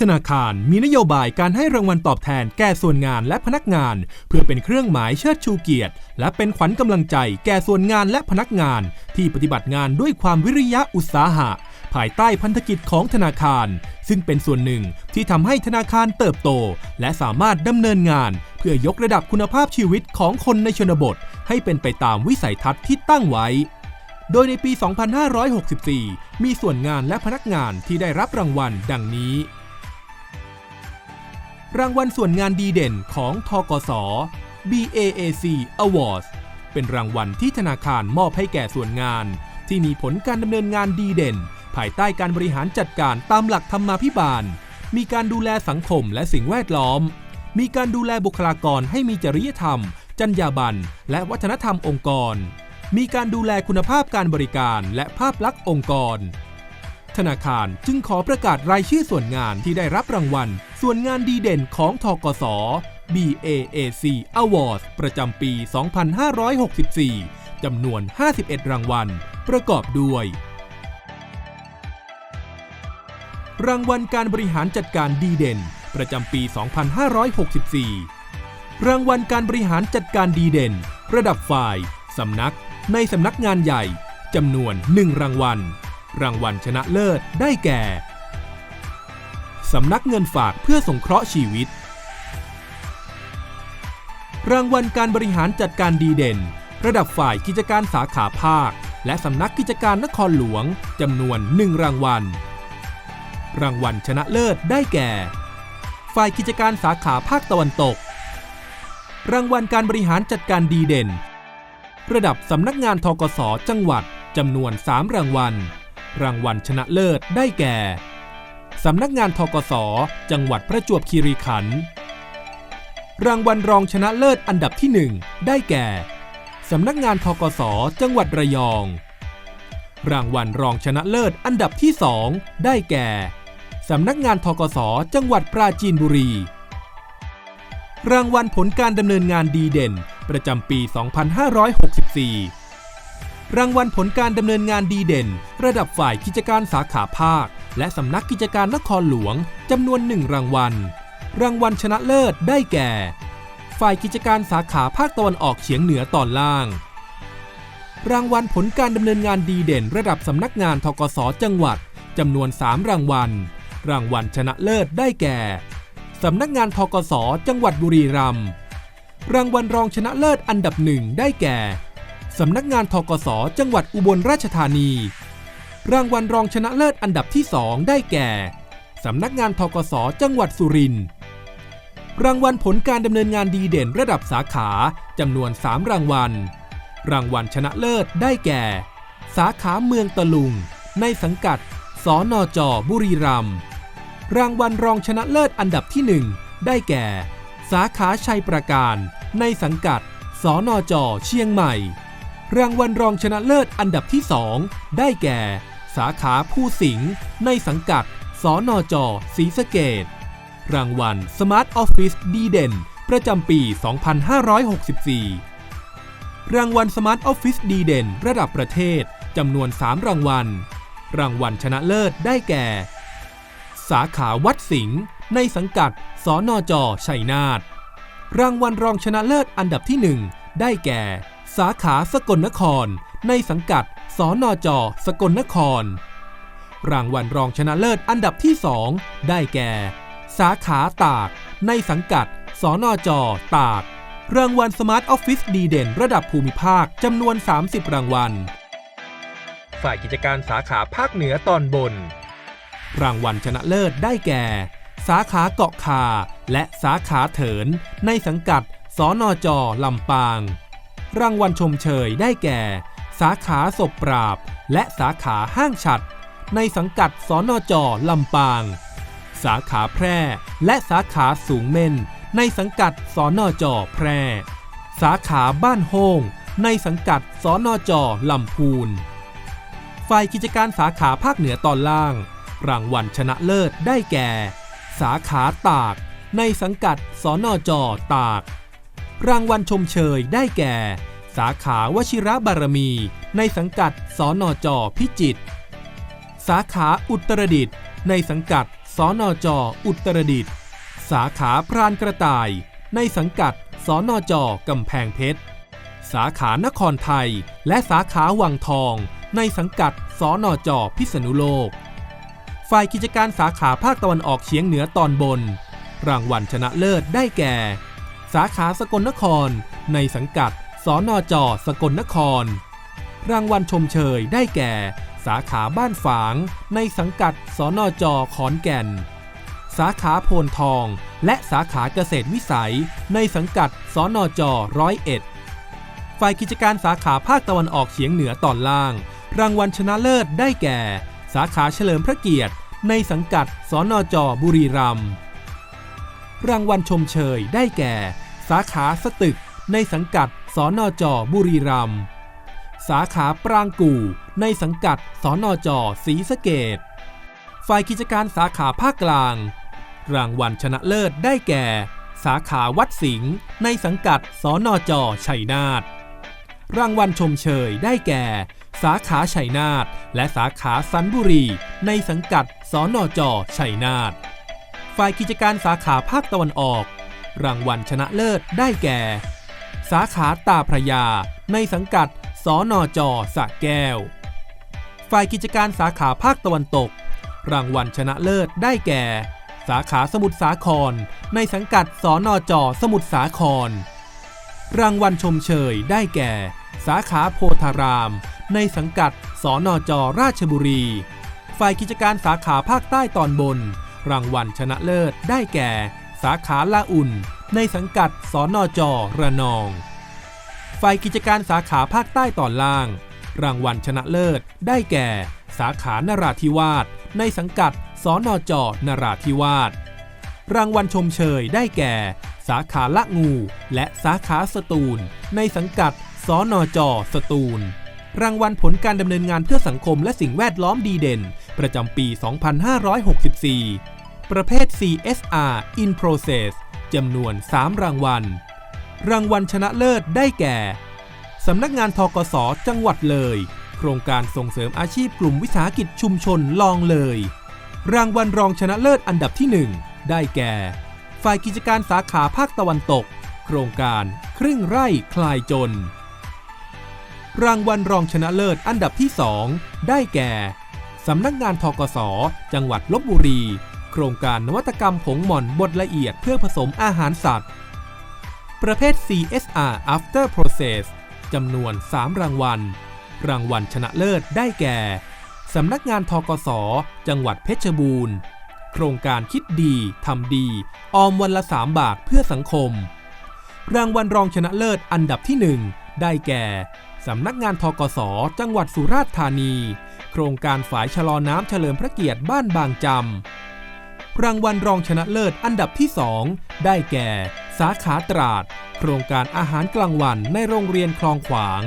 ธนาคารมีนโยบายการให้รางวัลตอบแทนแก่ส่วนงานและพนักงาน เพื่อเป็นเครื่องหมายเชิดชูเกียรติ และเป็นขวัญกำลังใจแก่ส่วนงานและพนักงาน ที่ปฏิบัติงานด้วยความวิริยะอุตสาหะ ภายใต้พันธกิจของธนาคาร ซึ่งเป็นส่วนหนึ่งที่ทำให้ธนาคารเติบโต และสามารถดำเนินงาน เพื่อยกระดับคุณภาพชีวิตของคนในชนบท ให้เป็นไปตามวิสัยทัศน์ที่ตั้งไว้โดยในปี 2564 มีส่วนงานและพนักงานที่ได้รับรางวัลดังนี้ รางวัลส่วนงานดีเด่นของทกส BAAC Awards เป็นรางวัลที่ธนาคารมอบให้แก่ส่วนงาน ที่มีผลการดำเนินงานดีเด่น ภายใต้การบริหารจัดการตามหลักธรรมาภิบาล มีการดูแลสังคมและสิ่งแวดล้อม มีการดูแลบุคลากรให้มีจริยธรรม จรรยาบรรณและวัฒนธรรมองค์กร มีการดูแลคุณภาพการบริการและภาพลักษณ์องค์กร ธนาคารจึงขอประกาศรายชื่อส่วนงานที่ได้รับรางวัล ส่วนงานดีเด่นของทกส BAAC Awards ประจำปี 2564 จำนวน 51 รางวัล ประกอบด้วย รางวัลการบริหารจัดการดีเด่น ประจำปี 2564 รางวัลการบริหารจัดการดีเด่น ระดับฝ่ายสำนัก ในสำนักงานใหญ่จำนวน 1 รางวัล รางวัลชนะเลิศได้แก่ สำนักเงินฝากเพื่อสงเคราะห์ชีวิต รางวัลการบริหารจัดการดีเด่น ระดับฝ่ายกิจการสาขาภาค และสำนักกิจการนครหลวงจำนวน 1 รางวัล รางวัลชนะเลิศได้แก่ ฝ่ายกิจการสาขาภาคตะวันตก รางวัลการบริหารจัดการดีเด่น ระดับสำนักงานทกสจังหวัดจำนวน 3 รางวัล รางวัลชนะเลิศได้แก่ สำนักงานทกสจังหวัดประจวบคีรีขันธ์รางวัลรองชนะเลิศอันดับที่ 1 ได้แก่ สำนักงานทกสจังหวัดระยอง รางวัลรองชนะเลิศอันดับที่ 2 ได้แก่ สำนักงานทกสจังหวัดปราจีนบุรี รางวัลผลการดำเนินงานดีเด่น ประจำปี 2564 รางวัลผลการดำเนินงานดีเด่น ระดับฝ่ายกิจการสาขาภาค และสำนักกิจการนครหลวงจำนวนหนึ่งรางวัล รางวัลชนะเลิศได้แก่ ฝ่ายกิจการสาขาภาคตะวันออกเฉียงเหนือตอนล่าง รางวัลผลการดำเนินงานดีเด่นระดับสำนักงานทกสจังหวัดจำนวน 3 รางวัล รางวัลชนะเลิศได้แก่สำนักงานทกสจังหวัดบุรีรัมย์รางวัลรองชนะเลิศอันดับหนึ่งได้แก่สำนักงานทกสจังหวัดอุบลราชธานี รางวัลรองชนะเลิศอันดับที่ 2 ได้แก่ สำนักงานทกสจังหวัดสุรินทร์รางวัลผลการดำเนินงานดีเด่นระดับสาขาจำนวน 3 รางวัล รางวัลชนะเลิศได้แก่ สาขาเมืองตะลุง ในสังกัด สนจ บุรีรัมย์รางวัลรองชนะเลิศอันดับที่ 1 ได้แก่ สาขาชัยประการ ในสังกัด สนจ เชียงใหม่ รางวัลรองชนะเลิศอันดับที่ 2 ได้แก่ สาขาผู้สิงห์ในสังกัด สนจศรีสะเกดรางวัล Smart Office ดีเด่น ประจำปี 2564 รางวัล Smart Office ดีเด่น ระดับประเทศจำนวน 3 รางวัล รางวัลชนะเลิศได้แก่ สาขาวัดสิงห์ในสังกัด สนจชัยนาทรางวัลรองชนะเลิศอันดับที่ 1 ได้แก่ สาขาสกลนคร ในสังกัด สอนจสกลนคร รางวัลรองชนะเลิศอันดับที่ 2 ได้แก่ สาขาตาก ในสังกัด สอนจตาก รางวัล Smart Office ดีเด่นระดับภูมิภาคจำนวน 30 รางวัล ฝ่ายกิจการสาขาภาคเหนือตอนบน รางวัลชนะเลิศได้แก่ สาขาเกาะคา และสาขาเถิน ในสังกัด สอนจลำปาง รางวัลชมเชยได้แก่ สาขาศพปราบ และสาขาห้างฉัด ในสังกัดสนจลำปาง สาขาแพร่ และสาขาสูงเม่น ในสังกัดสนจแพร่ สาขาบ้านโฮงในสังกัดสนจลำพูน ฝ่ายกิจการสาขาภาคเหนือตอนล่าง รางวัลชนะเลิศได้แก่ สาขาตาก ในสังกัดสนจตาก รางวัลชมเชยได้แก่าขาวชิระบารมี ในสังกัดสนจพิจิตร สาขาอุตรดิตถ์ในสังกัดสสอนอจออุตรดิตถ์ สาขาพรานกระต่าย ในสังกัดสอนอจอกำแพงเพชร สาขานครไทย และสาขาวังทอง ในสังกัดสอนอจอพิษณุโลก ฝ่ายกิจการสาขาภาคตะวันออกเฉียงเหนือตอนบน รางวัลชนะเลิศได้แก่ สาขาสกลนคร ในสังกัด สอนอจอสกลนคร รางวัลชมเชยได้แก่ สาขาบ้านฝาง ในสังกัดสอนอจอขอนแก่น สาขาโพนทอง และสาขาเกษตรวิสัย ในสังกัดสอนอจอร้อยเอ็ดฝ่ายกิจการสาขาภาคตะวันออกเฉียงเหนือตอนล่าง รางวัลชนะเลิศได้แก่ สาขาเฉลิมพระเกียรติ ในสังกัดสนจบุรีรัมย์รางวัลชมเชยได้แก่ สาขาสตึก ในสังกัด สอนอจบุรีรัมย์สาขาปรางกู่ในสังกัดสอนอจศรีสะเกดฝ่ายกิจการสาขาภาคกลาง รางวัลชนะเลิศได้แก่ สาขาวัดสิงห์ในสังกัดสอนอจชัยนาทรางวัลชมเชยได้แก่ สาขาชัยนาทและสาขาสันบุรี ในสังกัดสอนอจชัยนาทฝ่ายกิจการสาขาภาคตะวันออก รางวัลชนะเลิศได้แก่ สาขาตาพระยา ในสังกัด สนจสะแก้ว ฝ่ายกิจการสาขาภาคตะวันตก รางวัลชนะเลิศได้แก่ สาขาสมุทรสาคร ในสังกัด สนจสมุทรสาคร รางวัลชมเชยได้แก่ สาขาโพธาราม ในสังกัด สนจราชบุรี ฝ่ายกิจการสาขาภาคใต้ตอนบน รางวัลชนะเลิศได้แก่ สาขาลาอุ่น ในสังกัดสนจระนอง ฝ่ายกิจการสาขาภาคใต้ตอนล่าง รางวัลชนะเลิศ ได้แก่ สาขานราธิวาสในสังกัดสนจนราธิวาสรางวัลชมเชยได้แก่ สาขาละงู และสาขาสตูล ในสังกัดสนจสตูล รางวัลผลการดำเนินงานเพื่อสังคมและสิ่งแวดล้อมดีเด่น ประจำปี 2564 ประเภท CSR in process จำนวน 3 รางวัล รางวัลชนะเลิศได้แก่ สำนักงานทกสจังหวัดเลย โครงการส่งเสริมอาชีพกลุ่มวิสาหกิจชุมชนลองเลย รางวัลรองชนะเลิศอันดับที่ 1 ได้แก่ ฝ่ายกิจการสาขาภาคตะวันตก โครงการครึ่งไร่คลายจน รางวัลรองชนะเลิศอันดับที่ 2 ได้แก่ สำนักงานทกสจังหวัดลบบุรี โครงการนวัตกรรมผงหม่อนบดละเอียดเพื่อผสมอาหารสัตว์ ประเภท CSR After Process จำนวน 3 รางวัล รางวัลชนะเลิศได้แก่ สำนักงานทกสจังหวัดเพชรบูรณ์ โครงการคิดดีทำดี ออมวันละ 3 บาทเพื่อสังคม รางวัลรองชนะเลิศอันดับที่ 1 ได้แก่ สำนักงานทกสจังหวัดสุราษฎร์ธานี โครงการฝายชะลอน้ำเฉลิมพระเกียรติบ้านบางจำ รางวัลรองชนะเลิศอันดับที่ 2 ได้แก่ สาขาตราด โครงการอาหารกลางวันในโรงเรียนคลองขวาง